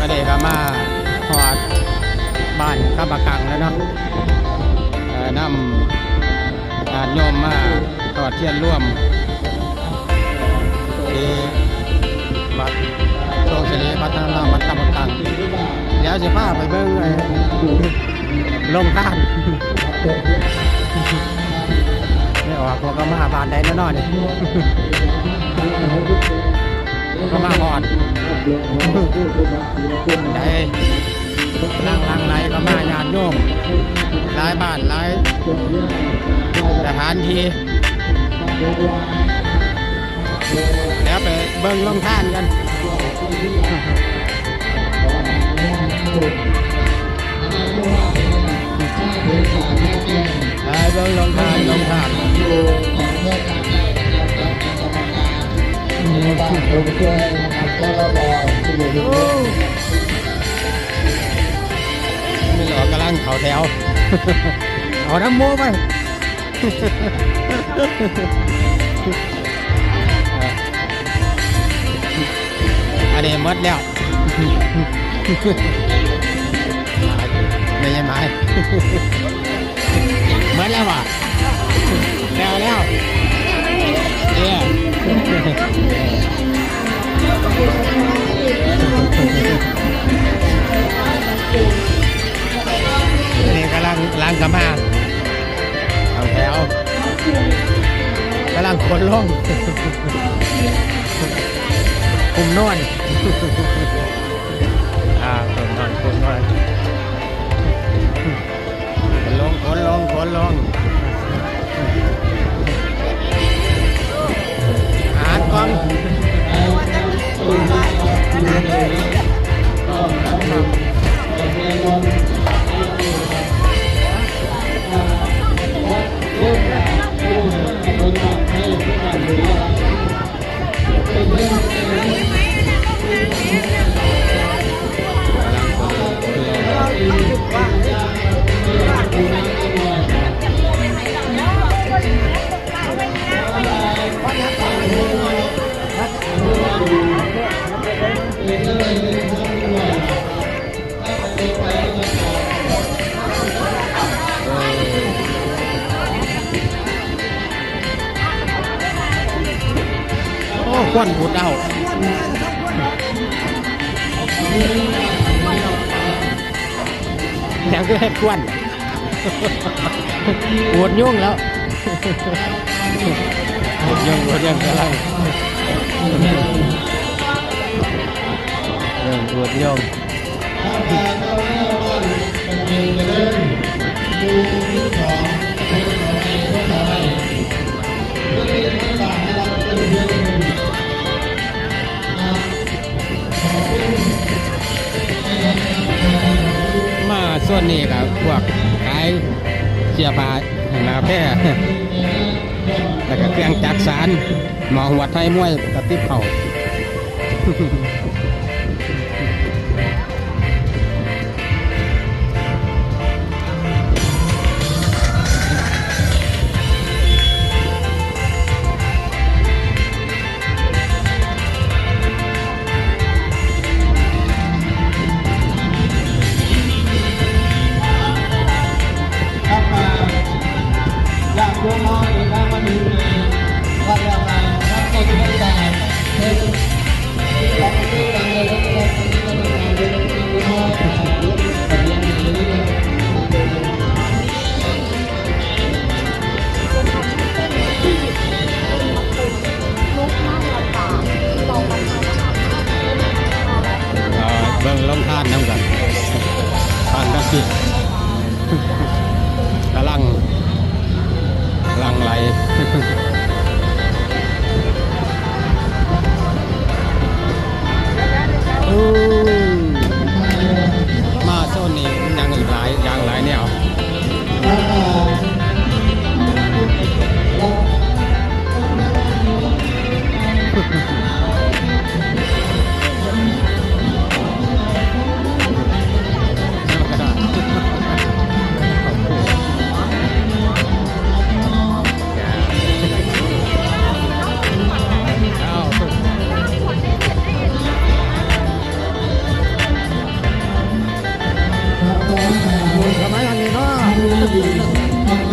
ก็เด็กมาหอดบ้านข้าบกังแล้วเนาะนำญาติโยมมาทอดเทียนร่วมที่วัดโชคศิริวัฒนธรรมวัดข้าบกังเดี๋ยวจะพาไปเบิ่งไอ้ลงท่านไม่ออกพวกก็มาบานใดแน่นอน ได้ลังลังไหลก็มาญาติโยมหลายบ้านหลายสถานที่เดี๋ยวไปเบิ่งลงท่านกัน มีหลอกกำลังเขาแถวเอาน้ำ ล้างกระมาเอาแถวกำลังขนลงคุมนวลอ่าคุมนวลคุมนวลขนลงขนลงขนลงอาหารกอง โอ้ควันบุดเอาแถวก็เห็ดควันปวดยุ่งแล้วปวดยุ่งป ส่วนนี้กับพวกขายเสียผ้าหนาแพร่แล้วก็เครื่องจักสารหมอหัวไทยมวยกระติบเข่า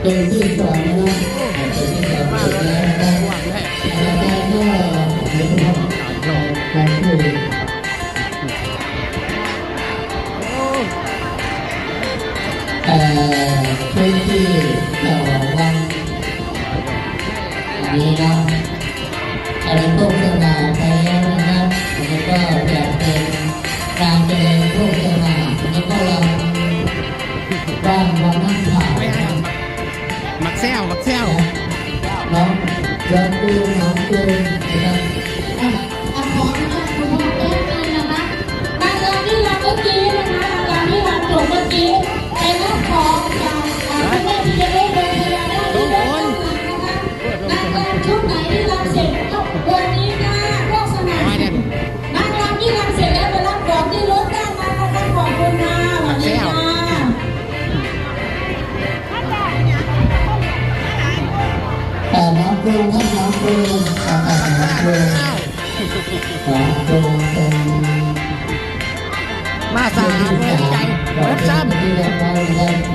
เป็ที่สองนะครัที่สองสุดแล้นะครับอาจารย์ก็ห็นครับการช่วยเอ่อที่ต่วันนี้นะอะรพวกต่างๆไปแล้นะแล้วก็จะเป็นการเจริญพวกต่าแล้วก็เรา ดูน้องดูน้องดูน้องดูมาสามเลยใจเว็บซ้ำ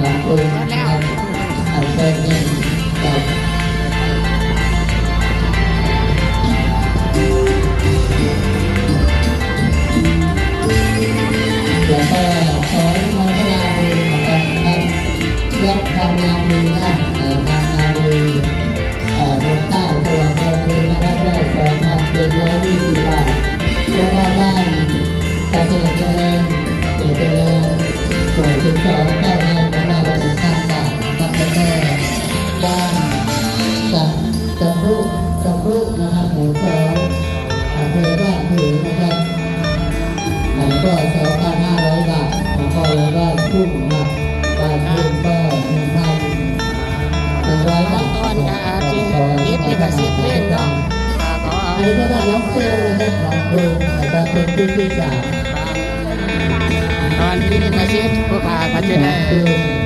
ตอนนี้ประสิทธิ์ผู้ขาเขาจะได้